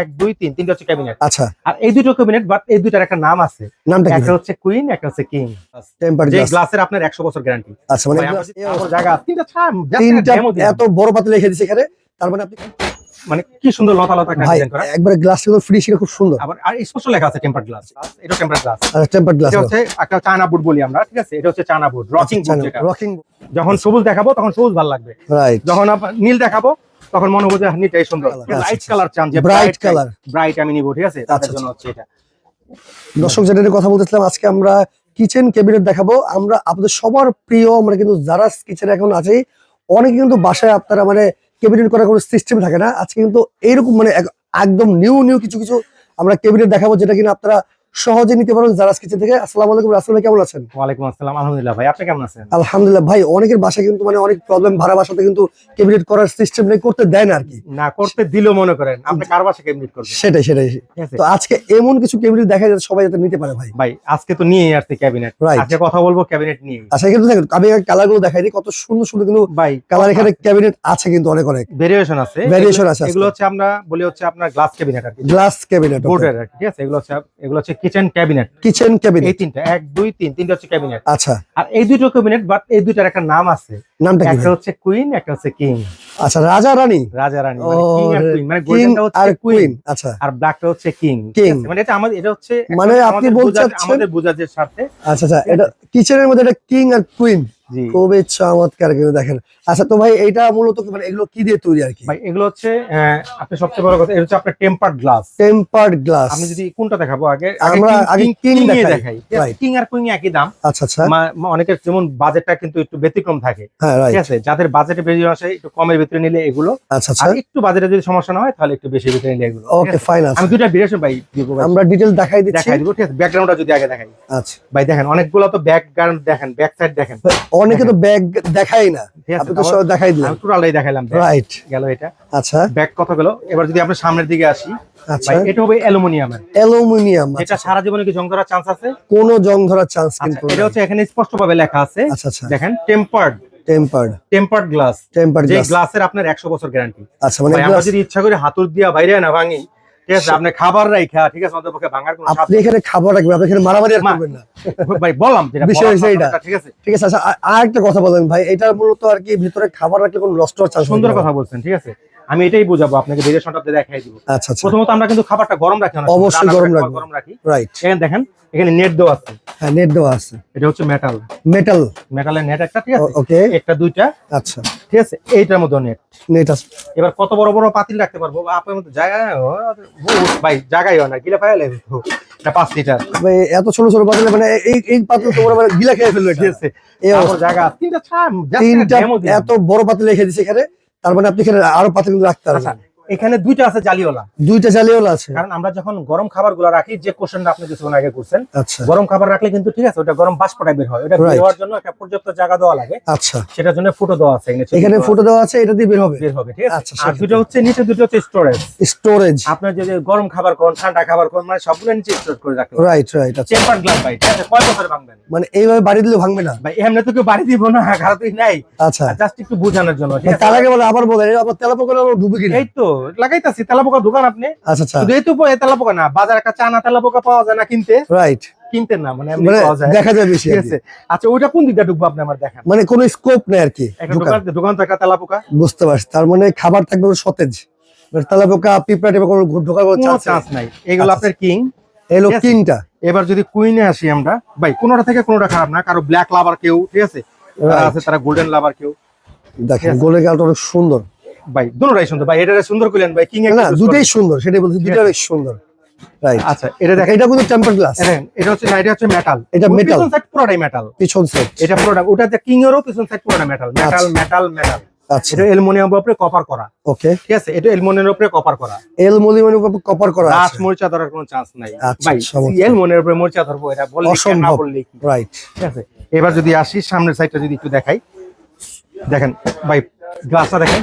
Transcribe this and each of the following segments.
এক দুই তিন তিনটা হচ্ছে ক্যাবিনেট আচ্ছা। আর এই দুটো ক্যাবিনেট বাট এই দুটার একটা নাম আছে। নামটা একটা হচ্ছে কুইন একটা হচ্ছে কিং টেম্পার গ্লাস গ্লাসের আপনার একশো বছর গ্যারান্টি আচ্ছা মানে জায়গা তিনটা তিনটা। এত বড় দিচ্ছে এখানে তার মানে আপনি মানে কি সুন্দর লতা লতা একটা করা। একবারে গ্লাস ফিনিশিং খুব সুন্দর। আবার আর স্পষ্ট লেখা আছে টেম্পার গ্লাস এটা টেম্পার গ্লাস আচ্ছা টেম্পার গ্লাস এটা হচ্ছে একটা চায়না বুট বলি আমরা ঠিক আছে? এটা হচ্ছে চায়না বুট রকিং বুট যেটা। রকিং যখন সবুজ দেখাবো তখন সবুজ ভালো লাগবে। রাইট যখন নীল দেখাবো তখন মনে হবে যে নীলটাই সুন্দর। আচ্ছা, লাইট আচ্ছা। কালার চান যে Bright colour। ব্রাইট আমি নিবো ঠিক আছে? তাদের আচ্ছা, জন্য হচ্ছে এটা। দর্শক যেটা কথা বলতেছিলাম আজকে আমরা কিচেন ক্যাবিনেট দেখাবো। আমরা আপনাদের সবার প্রিয় আমরা কিন্তু যারা কিচেন এখন আছেই অনেকে কিন্তু বাসায় আপনারা মানে ক্যাবিনেট করার কোনো সিস্টেম থাকে না। আজকে কিন্তু এইরকম মানে এক- একদম নিউ নিউ কিছু কিছু আমরা ক্যাবিনেট দেখাবো যেটা কিনা আপনারা সহজে নিতে পারবেন জারাস কিচেন থেকে। আসসালামু আলাইকুম রাসেল ভাই কেমন আছেন? ওয়ালাইকুম আসসালাম আলহামদুলিল্লাহ ভাই। আপনি কেমন আছেন? আলহামদুলিল্লাহ ভাই অনেকের বাসায় কিন্তু মানে অনেক প্রবলেম ভাড়া বাসাতে কিন্তু ক্যাবিনেট করার সিস্টেম নেই করতে দেয় না আর কি। না করতে দিলেও মনে করেন আপনি কার বাসা কেমনি করবেন? সেটাই সেটাই। তো আজকে এমন কিছু ক্যাবিনেট দেখা যাচ্ছে সবাই যাতে নিতে পারে ভাই। ভাই আজকে তো নিয়েই আসছে ক্যাবিনেট আজকে কথা বলব ক্যাবিনেট নিয়ে আচ্ছা কিন্তু দেখেন আমি কালারগুলো দেখাই দিই কত সুন্দর সুন্দর কিন্তু ভাই কালার এখানে ক্যাবিনেট আছে কিন্তু অনেক অনেক। ভেরিয়েশন আছে। ভেরিয়েশন আছে। এগুলো হচ্ছে আমরা বলি হচ্ছে আপনার গ্লাস ক্যাবিনেট আর কি। গ্লাস ক্যাবিনেট বোর্ডের ঠিক আছে? এগুলো হচ্ছে এগুলো হচ্ছে কিচেন ক্যাবিনেট। Kitchen cabinet. এই তিনটা এক দুই তিন তিনটা হচ্ছে ক্যাবিনেট। আচ্ছা। আর এই দুটো ক্যাবিনেট বাট এই দুটার একটা নাম আছে। নামটা কি একটা হচ্ছে কুইন একটা হচ্ছে কিং। আচ্ছা রাজা রানী? রাজা রানী মানে কিং আর কুইন মানে গোল্ডেনটা আর হচ্ছে কুইন আচ্ছা। আর ব্ল্যাকটা হচ্ছে কিং। কিং। মানে এটা আমাদের এটা হচ্ছে মানে আপনি বলছেন আমাদের বোঝার স্বার্থে। আচ্ছা আচ্ছা এটা কিচেনের মধ্যে এটা কিং আর কুইন। খুবই চমৎকার কিন্তু দেখেন। আচ্ছা তো ভাই এটা মূলত কি মানে এগুলো কি দিয়ে তৈরি আর কি? ভাই এগুলো হচ্ছে আপনি সবচেয়ে বড় কথা এটা হচ্ছে আপনার টেম্পার্ড গ্লাস টেম্পার্ড গ্লাস আপনি যদি কোনটা দেখাবো আগে আমরা আগে king দেখাই। দেখাই। কিং আর কুইন একই দাম। আচ্ছা আচ্ছা। অনেকের যেমন বাজেটটা কিন্তু একটু ব্যতিক্রম থাকে। হ্যাঁ ঠিক আছে? যাদের বাজেটে বেশি আসে একটু কমের ভিতরে নিলে এগুলো। আচ্ছা আচ্ছা। একটু বাজেটে যদি সমস্যা না হয় তাহলে একটু বেশি ভিতরে নিলে এগুলো। ওকে? ফাইন আমি দুইটা ভেরিয়েশন ভাই দিব আমরা ডিটেল দেখাই দিচ্ছি। দেখাই দিব ঠিক আছে? ব্যাকগ্রাউন্ডটা যদি আগে দেখাই। আচ্ছা। ভাই দেখেন অনেকগুলো তো ব্যাকগ্রাউন্ড দেখেন ব্যাক সাইড দেখেন অনেকে তো ব্যাগ দেখাই না। আপনি তো সব দেখাই দিলেন। আমি টোটালটাই দেখাইলাম রাইট গেল এটা। আচ্ছা। ব্যাগ কত গেল? এবার যদি আমরা সামনের দিকে আসি আচ্ছা। এটা হবে অ্যালুমিনিয়ামের। অ্যালুমিনিয়াম এটা সারা জীবনে কি জং ধরার চান্স আছে? কোনো জং ধরার চান্স আচ্ছা কিন্তু এটা হচ্ছে এখানে স্পষ্ট ভাবে লেখা আছে। আচ্ছা আচ্ছা। দেখেন tempered tempered tempered glass tempered glass গ্লাসের আপনার একশো বছর গ্যারান্টি আচ্ছা মানে আমরা যদি ইচ্ছা করে হাতুর দিয়া বাইরে না ভাঙি ঠিক আছে আপনি খাবার রাইখা ঠিক আছে আমাদের পক্ষে ভাঙার কোনো আপনি এখানে খাবার রাখবেন আপনি এখানে মারামারি করবেন না। ভাই বললাম যেটা বিষয় ঠিক আছে। ঠিক আছে আচ্ছা আর- একটা কথা বলেন ভাই এটা মূলত আর কি ভিতরে খাবার রাখলে কোনো নষ্ট হচ্ছে চান্স সুন্দর কথা বলছেন ঠিক আছে। আমি এটাই বুঝাবো আপনাকে ভেরিয়েশনটা দেখাই দিব। আচ্ছা আচ্ছা। প্রথমত আমরা কিন্তু খাবারটা গরম রাখি সময়। অবশ্যই গরম রাখব। গরম রাখি। রাইট এখানে দেখেন এখানে নেট দেওয়া আছে। হ্যাঁ নেট দেওয়া আছে। এটা হচ্ছে মেটাল মেটাল মেটালের নেট একটা ঠিক আছে? ওকে একটা দুইটা। আচ্ছা। ঠিক আছে এইটার মধ্যে নেট নেট আছে। এবার কত বড় বড় পাতিল রাখতে পারব? আপনার মধ্যে জায়গা ও, ভাই জায়গাই হয় না গিলা পাইলে এটা পাঁচ লিটার ভাই এত ছোট ছোট পাতিলে মানে এই এই পাতিল মানে গিলা খেয়ে ফেলবে ঠিক আছে? এই জায়গা তিনটা তিনটা। এত বড় পাতিল রেখে দিচ্ছে এখানে। তার মানে আপনি এখানে আরও পাতা কিন্তু রাখতে আচ্ছা পারবেন এখানে দুইটা আছে জালিওয়ালা। দুইটা জালিওলা আছে। কারণ আমরা যখন গরম খাবারগুলো রাখি যে কোশ্চেনটা আপনি কিছুক্ষণ আগে করছেন আচ্ছা। গরম খাবার রাখলে কিন্তু ঠিক আছে ওটা গরম বাষ্পটা বের হয়। ওটা বের জন্য একটা পর্যাপ্ত জায়গা দেওয়া লাগে। আচ্ছা। সেটার জন্য ফুটো দেওয়া আছে এখানে ফুটো দেওয়া আছে এটা দিয়ে বের হবে। বের হবে ঠিক আছে? আচ্ছা, আর দুটো হচ্ছে নিচে দুটো হচ্ছে স্টোরেজ স্টোরেজ আপনার যদি গরম খাবার কোন ঠান্ডা খাবার কোন মানে সবগুলো নিচে স্টোর করে রাখতে হবে। রাইট রাইট আচ্ছা। চেম্বার গ্লাস ভাই ঠিক আছে? কয় বছর ভাঙবেন? মানে এইভাবে বাড়ি দিলে ভাঙবে না? ভাই এমনি তো কেউ বাড়ি দিব না ঘর তুই নাই। আচ্ছা। জাস্ট একটু বোঝানোর জন্য ঠিক আছে? তার আগে বলে আবার বলে আবার তেলা পোকা ডুবে কিনা? এই তো লাগাইতাছি তেলাপোকা দোকান আপনি? আচ্ছা আচ্ছা। এই তো তেলাপোকা না বাজার একটা চানা তেলাপোকা পাওয়া যায় না কিনতে? রাইট কিনতে না মানে মানে দেখা যায় বেশি। আছে। আচ্ছা ওইটা কোন দিকটা ঢুকবো আপনি আমার দেখান? মানে কোনো স্কোপ নেই আর কি দোকান। তেলাপোকা? বুঝতে পারছি। তার মানে খাবার থাকবে সতেজ। মানে তেলা পোকা পিঁপড়া টেপা কোনো ঢোকার কোনো কোনো চান্স নাই। এগুলো আচ্ছা। আপনার কিং এলো কিংটা এবার যদি কুইনে আসি আমরা ভাই কোনোটা থেকে কোনোটা খারাপ না কারও ব্ল্যাক লাভার কেউ ঠিক আছে? তারা আছে তারা গোল্ডেন লাভার কেউ। দেখেন। গোলের গালটা অনেক সুন্দর। ভাই দুটোটাই সুন্দর। ভাই এটা সুন্দর করলেন ভাই কিং না দুটাই সুন্দর সেটাই বলছি ঠিক দুটা বেশ সুন্দর। রাইট আচ্ছা এটা দেখেন। এটা কিন্তু টেম্পার গ্লাস এটা হচ্ছে না এটা হচ্ছে মেটাল এটা metal। পিছন সাইড পুরোটাই মেটাল পিছন সাইড এটা পুরোটা ওটা যে কিং এরও পিছন সাইড পুরোটা মেটাল মেটাল। মেটাল মেটাল আচ্ছা। এটা উপরে কপার করা। ওকে ঠিক আছে? এটা অ্যালুমিনিয়ামের উপরে কপার করা। উপর কপার করা মরিচা ধরার কোনো চান্স নাই। আচ্ছা, ভাই অ্যালুমিনিয়ামের উপরে মরিচা ধরবো এটা বললে না বললে রাইট ঠিক আছে? এবার যদি আসি সামনের সাইডটা যদি একটু দেখাই। দেখেন ভাই গ্লাসটা দেখেন।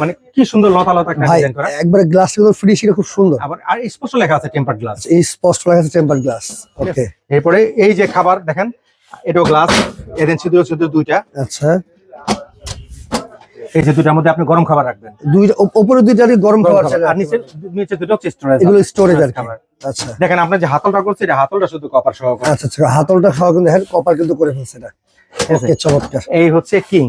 মানে কি সুন্দর লতা লতা ডিজাইন করা। একবারে গ্লাস কিন্তু ফিনিশিং খুব সুন্দর। আবার আর স্পষ্ট লেখা আছে টেম্পার গ্লাস এই স্পষ্ট লেখা আছে টেম্পার গ্লাস ওকে এরপরে এই যে খাবার দেখেন এটাও গ্লাস এদিন শুধু শুধু দুইটা। আচ্ছা। এই যে দুটার মধ্যে আপনি গরম খাবার রাখবেন। দুইটা উপরে দুইটা গরম খাবার। আর নিচে নিচে দুটো হচ্ছে স্টোরেজ এগুলো স্টোরেজ আর কি। খাবার। আচ্ছা। দেখেন আপনার যে হাতলটা করছে এটা হাতলটা শুধু কপার সহ। আচ্ছা আচ্ছা হাতলটা খাওয়া কিন্তু কপার কিন্তু করে ফেলছে এটা। ওকে চমৎকার। এই হচ্ছে কিং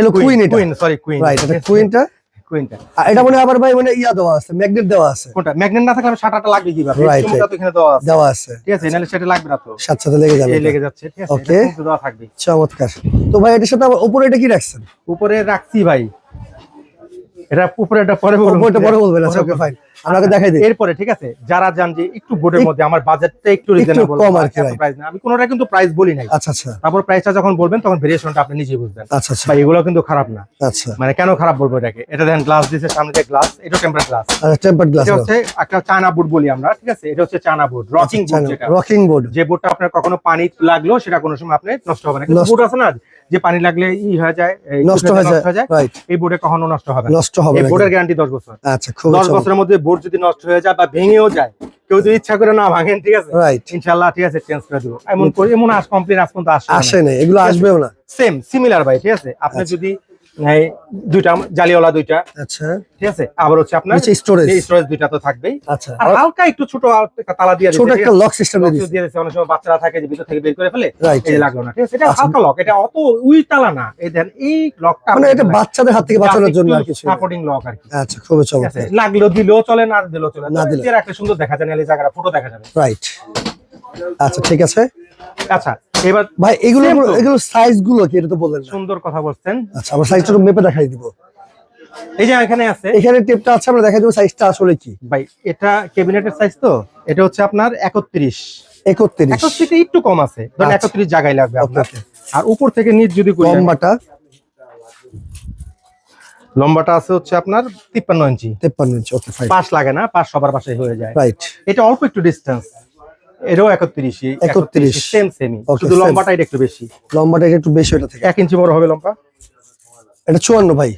হলো কুইন এটা। কুইন সরি কুইন রাইট এটা কুইনটা কুইনটা আর এটা মনে আবার ভাই মানে ইয়া দেওয়া আছে ম্যাগনেট দেওয়া আছে। কোনটা? ম্যাগনেট না থাকলে আমি শাটারটা লাগবে কীভাবে? এটা তো এখানে দেওয়া আছে। দেওয়া আছে। ঠিক আছে নাহলে সেটা লাগবে না তো। সাথে সাথে লেগে যাবে লেগে যাচ্ছে ঠিক আছে ওকে দেওয়া থাকবে। চমৎকার। তো ভাই এটার সাথে আবার উপরে এটা কি রাখছেন? উপরে রাখছি ভাই। এটা উপরে এটা পরে বলব উপরটা পরে বলবেন আচ্ছা ওকে ফাইন আপনাকে দেখাই দিই। এরপরে ঠিক আছে? যারা জান যে একটু বোর্ডের মধ্যে আমার বাজেটটা একটু রিজনেবল কম আর কি, প্রাইস না। আমি কোনোটা কিন্তু প্রাইস বলি নাই। আচ্ছা আচ্ছা। তারপর প্রাইসটা যখন বলবেন তখন ভেরিয়েশনটা আপনি নিজেই বুঝবেন। আচ্ছা আচ্ছা। ভাই এগুলো কিন্তু খারাপ না। আচ্ছা। মানে কেন খারাপ বলব এটাকে? এটা দেখেন গ্লাস দিছে সামনে যে গ্লাস এটা টেম্পার গ্লাস আচ্ছা টেম্পার্ড গ্লাস এটা হচ্ছে একটা চায়না বোর্ড বলি আমরা ঠিক আছে? এটা হচ্ছে চায়না বোর্ড রকিং বোর্ড যেটা। রকিং বোর্ড যে বোর্ডটা আপনার কখনো পানি লাগল সেটা কোনো সময় আপনি নষ্ট হবে না। কিন্তু বোর্ড আছে না? যে পানি লাগলে ই হয়ে যায় নষ্ট হয়ে যায় এই বোর্ডে কখনো নষ্ট হবে নষ্ট হবে এই বোর্ডের গ্যারান্টি দশ বছর আচ্ছা খুব দশ বছরের মধ্যে বোর্ড যদি নষ্ট হয়ে যায় বা ভেঙেও যায় কেউ যদি ইচ্ছা করে না ভাঙেন ঠিক আছে? রাইট ইনশাআল্লাহ ঠিক আছে চেঞ্জ করে দেবো। এমন করে এমন আস কমপ্লেন আজ পর্যন্ত আসে আসে না এগুলো আসবেও না। সেম সিমিলার ভাই ঠিক আছে? আপনি আচ্ছা। যদি এই দুইটা জালিওয়ালা দুইটা। আচ্ছা। ঠিক আছে? আবার হচ্ছে আপনার স্টোরেজ স্টোরেজ দুইটা তো থাকবেই। আচ্ছা। আর হালকা একটু ছোট তালা দিয়ে ছোট একটা লক সিস্টেম দিয়ে দিয়েছে, অনেক সময় বাচ্চারা থাকে যে ভিতর থেকে বের করে ফেলে এই লাগল না ঠিক আছে? এটা আচ্ছা। হালকা লক এটা অত উই তালা না। এই দেন এই লকটা মানে এটা বাচ্চাদের হাত থেকে বাঁচানোর জন্য আর কিছু সাপোর্টিং লক আর কি। আচ্ছা চমৎকার। লাগল দিলেও চলে না দিলেও চলে। না রাখলে সুন্দর দেখা যায় জায়গাটা ফুটো দেখা যাবে। রাইট আচ্ছা ঠিক আছে। আচ্ছা এবার ভাই এগুলো এগুলো সাইজগুলো কি এটা তো বললেন সুন্দর কথা বলছেন। আচ্ছা আমরা সাইজটা মেপে দেখাই দিব। এই যে এখানে আছে। এখানে টেপটা আছে আমরা দেখাই দিব সাইজটা আসলে কি। ভাই এটা ক্যাবিনেটের সাইজ তো? এটা হচ্ছে আপনার একত্রিশ। একত্রিশ। একত্রিশ একটু কম আছে ধরেন আচ্ছা। একত্রিশ জায়গায় লাগবে আপনার। আর উপর থেকে নিচ যদি লম্বাটা? লম্বাটা আছে হচ্ছে আপনার তিপ্পান্ন ইঞ্চি। তেপ্পান্ন ইঞ্চি ওকে ফাইন পাশ লাগে না পাশ সবার পাশে হয়ে যায়। রাইট এটা অল্প একটু ডিস্টেন্স এটাও একত্রিশ 31 সেম সেমি শুধু লম্বাটা এটা একটু বেশি। লম্বাটা একটু বেশি ওটা থেকে। এক ইঞ্চি বড় হবে লম্বা? এটা চুয়ান্ন ভাই।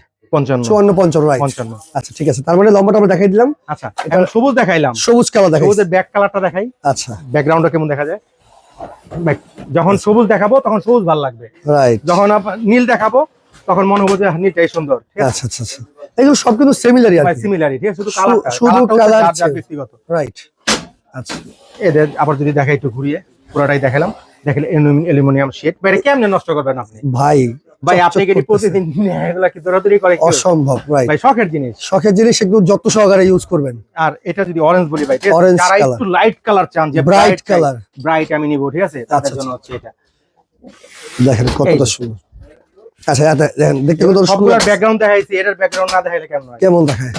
চুয়ান্ন পঞ্চান্ন পঞ্চান্ন। আচ্ছা ঠিক আছে। তার মানে লম্বাটা আমরা দেখাই দিলাম। আচ্ছা সবুজ দেখাইলাম। সবুজ কালার দেখাই। সবুজের ব্যাক কালারটা দেখাই। আচ্ছা। ব্যাকগ্রাউন্ডটা কেমন দেখা যায়? যখন সবুজ দেখাবো তখন সবুজ ভালো লাগবে। রাইট যখন নীল দেখাবো তখন মনে হবে যে হ্যাঁ, নীলটাই সুন্দর। আচ্ছা আচ্ছা আচ্ছা। এগুলো সব কিন্তু সিমিলারই ঠিক আছে? শুধু শুধু। ব্যক্তিগত। রাইট আচ্ছা। এদের আবার যদি দেখাই একটু ঘুরিয়ে পুরোটাই দেখালাম। দেখলে অ্যালুমিনিয়াম শেড। বাইরে কেমনে নষ্ট করবেন আপনি? ভাই ভাই আপনি কি প্রতিদিন এগুলা কি করে অসম্ভব রাইট ভাই শখের জিনিস। শখের জিনিস একটু যত্ন সহকারে ইউজ করবেন। আর এটা যদি অরেঞ্জ বলি ভাই যারা একটু লাইট কালার চান যে Bright colour। ব্রাইট আমি নিবো ঠিক আছে? তাদের আচ্ছা, জন্য হচ্ছে এটা। দেখেন কতটা সুন্দর। আচ্ছা এটা দেখেন দেখতে কত ব্যাকগ্রাউন্ড দেখাইছি এটার ব্যাকগ্রাউন্ড না দেখাইলে কেমন হয়? কেমন দেখায়?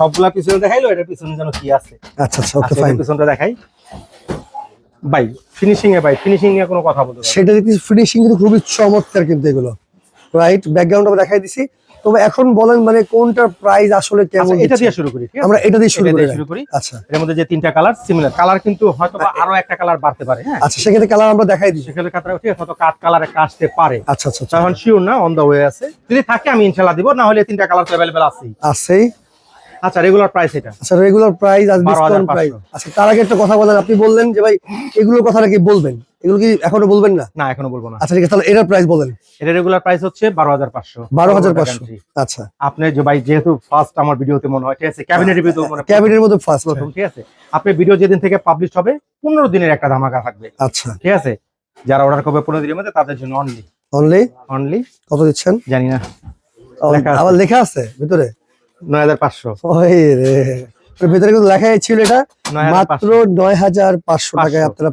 সবগুলা পিছনে দেখাইলো এটার পিছনে যেন কি আছে। আচ্ছা আচ্ছা ওকে আচ্ছা, ফাইন পিছনটা দেখাই। ভাই ফিনিশিং এ ভাই ফিনিশিং এ কোনো কথা বলতে সেটা দেখছি ফিনিশিং কিন্তু খুবই চমৎকার কিন্তু এগুলো। রাইট ব্যাকগ্রাউন্ড আমরা দেখাই দিছি। তবে এখন বলেন মানে কোনটার প্রাইস আসলে কেমন আচ্ছা, এটা দিয়ে শুরু করি আমরা এটা দিয়ে শুরু করি শুরু করি। আচ্ছা। এর মধ্যে যে তিনটা কালার সিমিলার কালার কিন্তু হয়তো বা আরও একটা কালার বাড়তে পারে হ্যাঁ? আচ্ছা সেক্ষেত্রে কালার আমরা দেখাই দিই। সেক্ষেত্রে কালার ঠিক হয়তো কাট কালার একটা আসতে পারে। আচ্ছা আচ্ছা আচ্ছা। তখন শিওর না অন দা ওয়ে আছে। যদি থাকে আমি ইনশাআল্লাহ দিব না হলে তিনটা কালার তো अवेलेबल আছে আছেই। আচ্ছা রেগুলার প্রাইস এটা? আচ্ছা রেগুলার প্রাইস আর 12,500 ডিসকাউন্ট প্রাইস আচ্ছা তার আগে একটা কথা বলেন আপনি বললেন যে ভাই এগুলোর কথা নাকি বলবেন? এগুলো কি এখনও বলবেন না? না এখনও বলব না। আচ্ছা ঠিক আছে তাহলে এটার প্রাইস বলেন। এটা রেগুলার প্রাইস হচ্ছে বারো হাজার পাঁচশো। বারো হাজার পাঁচশো। আচ্ছা। আপনি যে ভাই যেহেতু ফার্স্ট আমার ভিডিওতে মনে হয় ঠিক আছে ক্যাবিনেট রিভিউ মনে হয় ক্যাবিনের মধ্যে ফার্স্ট প্রথম ঠিক আছে আপনি ভিডিও যেদিন থেকে পাবলিশ হবে পনেরো দিনের একটা ধামাকা থাকবে। আচ্ছা। ঠিক আছে যারা অর্ডার করবে পনেরো দিনের মধ্যে তাদের জন্য অনলি অনলি অনলি কত দিচ্ছেন? জানি না। আবার লেখা আছে ভিতরে? নয় হাজার পাঁচশো। ভেতরে কিন্তু লেখা এটা। মাত্র নয় হাজার পাঁচশো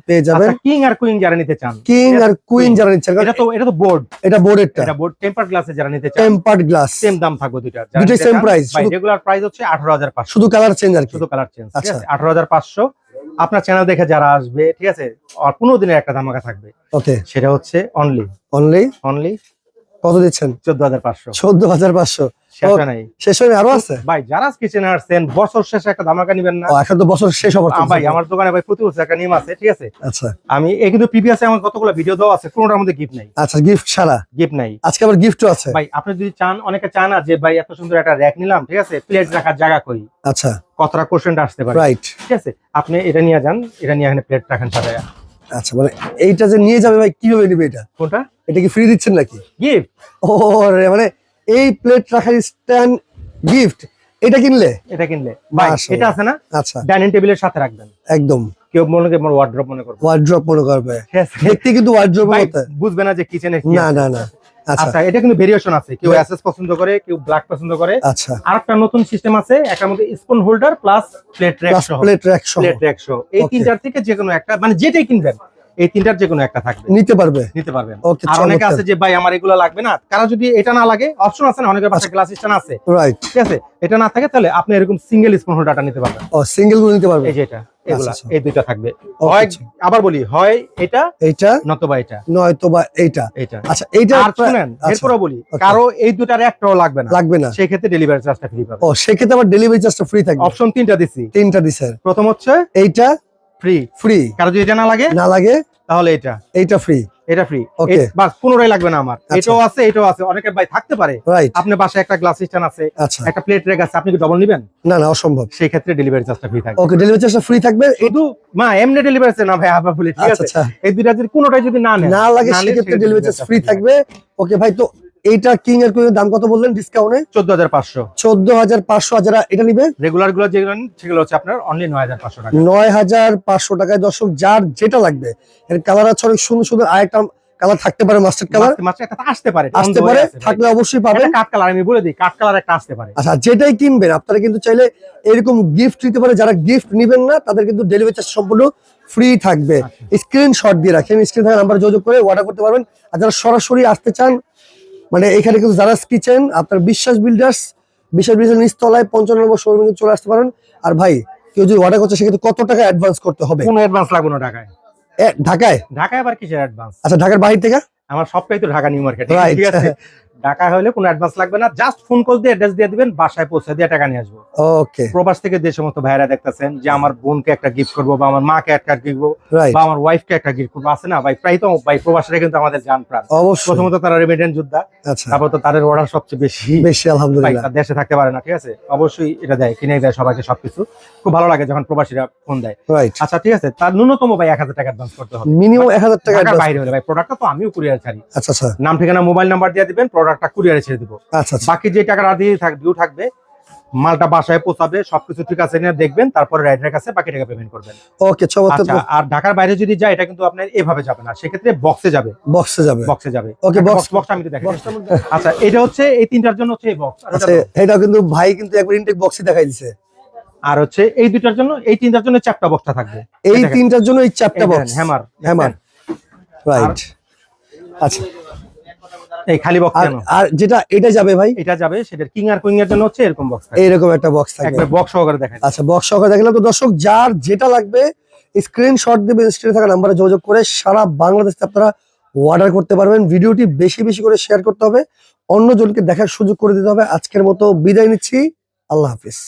পেয়ে যাবেন। আচ্ছা, কিং আর কুইন চান? কিং আর কুইন চান এটা তো বোর্ড এটা বোর্ডের বোর্ড গ্লাস সেম দাম থাকবে প্রাইস শুধু কালার চেঞ্জ শুধু কালার আচ্ছা। চেঞ্জ আপনার চ্যানেল দেখে যারা আসবে ঠিক আছে? আর 15 দিনের একটা ধামাকা থাকবে। সেটা হচ্ছে অনলি অনলি অনলি কত দিচ্ছেন? 14500 14500 শেষ হয় নাই। শেষ হয়নি আরও আছে? ভাই যারা কিচেনে আসছেন বছর শেষে একটা ধামাকা নিবেন না। এখন তো বছর শেষ হবার ভাই আমার দোকানে ভাই প্রতি বছর একটা নিয়ম আছে ঠিক আছে? আচ্ছা। আমি এই কিন্তু প্রিভিয়াসে আমার কতগুলো ভিডিও দেওয়া আছে কোনোটার মধ্যে গিফট নাই। আচ্ছা গিফট ছাড়া? গিফট নাই। আজকে আবার গিফটও আছে? ভাই আপনি যদি চান অনেকে চান না যে ভাই এত সুন্দর একটা র্যাক নিলাম ঠিক আছে? প্লেট রাখার জায়গা আচ্ছা। কতটা কোশ্চেন আসতে পারে। রাইট ঠিক আছে? আপনি এটা নিয়ে যান এটা নিয়ে এখানে প্লেট রাখেন সাজায় আচ্ছা মানে এইটা যে নিয়ে যাবে ভাই কীভাবে নিবে এটা? কোনটা? এটা কি ফ্রি দিচ্ছেন নাকি? গিফট ও মানে এই প্লেট রাখার স্ট্যান্ড গিফট এটা কিনলে? এটা কিনলে। ভাই এটা আছে না? আচ্ছা। ডাইনিং টেবিলের সাথে রাখবেন। একদম। কেউ মনে করে ওয়ার্ড্রপ মনে করবে। ওয়ার্ড্রপ মনে করবে। ঠিক দেখতে কিন্তু ওয়ার্ড্রপ মতো বুঝবে না যে কিচেনে না না না। আচ্ছা। আচ্ছা এটা কিন্তু ভেরিয়েশন আছে। কেউ অ্যাসেস পছন্দ করে কেউ ব্ল্যাক পছন্দ করে। আচ্ছা। আরেকটা নতুন সিস্টেম আছে একটার মধ্যে spoon holder plus plate rack সহ। প্লেট র্যাক সহ। প্লেট র্যাক সহ। এই তিনটার থেকে যে কোনো একটা মানে যেটাই কিনবেন এই তিনটার যে কোনো একটা থাকবে। নিতে পারবে? নিতে পারবেন আর অনেকে আছে যে ভাই আমার এগুলো লাগবে না। কারা যদি এটা না লাগে অপশন আছে না অনেকের পাশে গ্লাস স্ট্যান্ড আছে। রাইট ঠিক আছে? এটা না থাকে তাহলে আপনি এরকম সিঙ্গেল স্পুন হোল্ডারটা নিতে পারবেন। ও সিঙ্গেলগুলো নিতে পারবে? এই যে এটা এগুলা আচ্ছা। এই দুইটা থাকবে। হয় আচ্ছা। আবার বলি হয় এটা এইটা নতবা এটা। নয়তো বা এইটা। এটা আচ্ছা এইটা আর শুনেন আচ্ছা, বলি কারও এই দুটার একটাও লাগবে না। লাগবে না। সেই ক্ষেত্রে ডেলিভারি চার্জটা ফ্রি পাবে ও সেক্ষেত্রে আবার ডেলিভারি চার্জটা ফ্রি থাকবে। অপশন তিনটা দিছি। তিনটা দিছে। প্রথম হচ্ছে এইটা ফ্রি ফ্রি কারও যদি এটা না লাগে? না লাগে তাহলে এটা। এইটা ফ্রি এটা ফ্রি Okay. বাস পুনরায় লাগবে না আমার। আচ্ছা। এটাও আছে এটাও আছে। অনেকের ভাই থাকতে পারে। আপনার বাসায় একটা গ্লাস স্ট্যান্ড আছে আচ্ছা। একটা প্লেট রেক আছে আপনি কি ডবল নেবেন? না না অসম্ভব। সেই ক্ষেত্রে ডেলিভারি চার্জটা ফ্রি থাকবে। ওকে ডেলিভারি চার্জটা ফ্রি থাকবে। শুধু মা এমনি ডেলিভারি আছে না ভাই আবার বলি ঠিক আচ্ছা আছে? এই দুইটা যদি কোনোটাই যদি না নেন না লাগে সেক্ষেত্রে ডেলিভারি চার্জ ফ্রি থাকবে। ওকে ভাই তো এইটা কিং এর কোন দাম কত বললেন ডিসকাউন্টে চোদ্দ হাজার পাঁচশো। চোদ্দ হাজার পাঁচশো যারা এটা নিবে? রেগুলারগুলো যেগুলো সেগুলো হচ্ছে আপনার অনলি নয় হাজার পাঁচশো টাকা। নয় হাজার পাঁচশো টাকায় দর্শক যার যেটা লাগবে এর কালার আছে অনেক সুন্দর সুন্দর আরেকটা কালার থাকতে পারে মাস্টার্ড কালার মাঝে একটা আসতে পারে আসতে পারে থাকলে অবশ্যই পাবেন। কাঠ কালার আমি বলে দিই কাঠ কালার একটা আসতে পারে। আচ্ছা যেটাই কিনবেন আপনারা কিন্তু চাইলে এরকম গিফট নিতে পারে। যারা গিফট নিবেন না তাদের কিন্তু ডেলিভারি চার্জ সম্পূর্ণ ফ্রি থাকবে। স্ক্রিনশট দিয়ে রাখেন স্ক্রিন থাকা নাম্বার যোগাযোগ করে অর্ডার করতে পারবেন। আর যারা সরাসরি আসতে চান মানে এখানে কিন্তু যারা কিচেন আপনার বিশ্বাস বিল্ডার্স বিশ্বাস বিল্ডার্স নিচতলায় পঞ্চান্ন নম্বর শোরুমে চলে আসতে পারেন। আর ভাই কেউ যদি অর্ডার করছে সেক্ষেত্রে কত টাকা অ্যাডভান্স করতে হবে? কোনো অ্যাডভান্স লাগবে না ঢাকায়। ঢাকায়? ঢাকায় আবার কিসের অ্যাডভান্স আচ্ছা ঢাকার বাহির থেকে? আমার সবটাই তো ঢাকা নিউ মার্কেট. ঠিক আছে? ঢাকা হলে কোনো অ্যাডভান্স লাগবে না। জাস্ট ফোন কল দিয়ে অ্যাড্রেস দিয়ে দিবেন বাসায় পৌঁছে দিয়ে টাকা নিয়ে আসব। ওকে প্রবাস থেকে যে সমস্ত ভাইরা দেখতেছেন যে আমার বোনকে একটা গিফট করব বা আমার মাকে একটা গিফট করব বা আমার ওয়াইফকে একটা গিফট করব আছে না? ভাই প্রায় তো ভাই প্রবাসীরা কিন্তু আমাদের জান প্রাণ। অবশ্যই। প্রথমত তারা রেমিডেন্ট যোদ্ধা আচ্ছা। তারপর তো তাদের অর্ডার সবচেয়ে বেশি। বেশি আলহামদুলিল্লাহ। দেশে থাকতে পারে না ঠিক আছে? অবশ্যই এটা দেয় কিনে দেয় সবাইকে সবকিছু। খুব ভালো লাগে যখন প্রবাসীরা ফোন দেয়। রাইট আচ্ছা ঠিক আছে তার ন্যূনতম ভাই এক হাজার টাকা অ্যাডভান্স করতে হবে। মিনিমাম এক হাজার টাকা বাইরে হলে ভাই প্রোডাক্টটা তো আমিও কুরিয়ার ছাড়ি। আচ্ছা আচ্ছা। নাম ঠিকানা মোবাইল নাম্বার দিয়ে দিবেন প্রোডাক্টটা কুরিয়ারে ছেড়ে দিব। আচ্ছা আচ্ছা। বাকি যে টাকাটা দিয়ে থাক ডিউ থাকবে মালটা বাসায় পৌঁছাবে সবকিছু ঠিক আছে কিনা দেখবেন তারপরে রাইডারের কাছে বাকি টাকা পেমেন্ট করবেন। ওকে চমৎকার। আচ্ছা আর ঢাকার বাইরে যদি যায় এটা কিন্তু আপনার এভাবে যাবে না। সেক্ষেত্রে বক্সে যাবে। বক্সে যাবে। বক্সে যাবে। ওকে বক্স বক্স আমি দেখাই। আচ্ছা এটা হচ্ছে এই তিনটার জন্য হচ্ছে এই বক্স আচ্ছা এটাও কিন্তু ভাই কিন্তু একবার ইনটেক বক্সই দেখাই দিছে। আর হচ্ছে এই দুটার জন্য এই তিনটার জন্য চারটা বক্সটা থাকবে। এই তিনটার জন্য এই চারটা বক্স হ্যামার হ্যামার রাইট আচ্ছা। এই খালি বক্স আর কেন? আর যেটা এটা যাবে ভাই? এটা যাবে সেটার কিং আর কুইং এর জন্য হচ্ছে এরকম বক্স থাকবে। এইরকম একটা বক্স থাকবে। একবার বক্স সহকারে দেখাই। আচ্ছা বক্স সহকারে দেখলাম। তো দর্শক যার যেটা লাগবে স্ক্রিনশট দেবে স্ক্রিনে থাকা নাম্বারে যোগাযোগ করে সারা বাংলাদেশ থেকে আপনারা অর্ডার করতে পারবেন। ভিডিওটি বেশি বেশি করে শেয়ার করতে হবে। অন্যজনকে দেখার সুযোগ করে দিতে হবে। আজকের মতো বিদায় নিচ্ছি। আল্লাহ হাফিজ।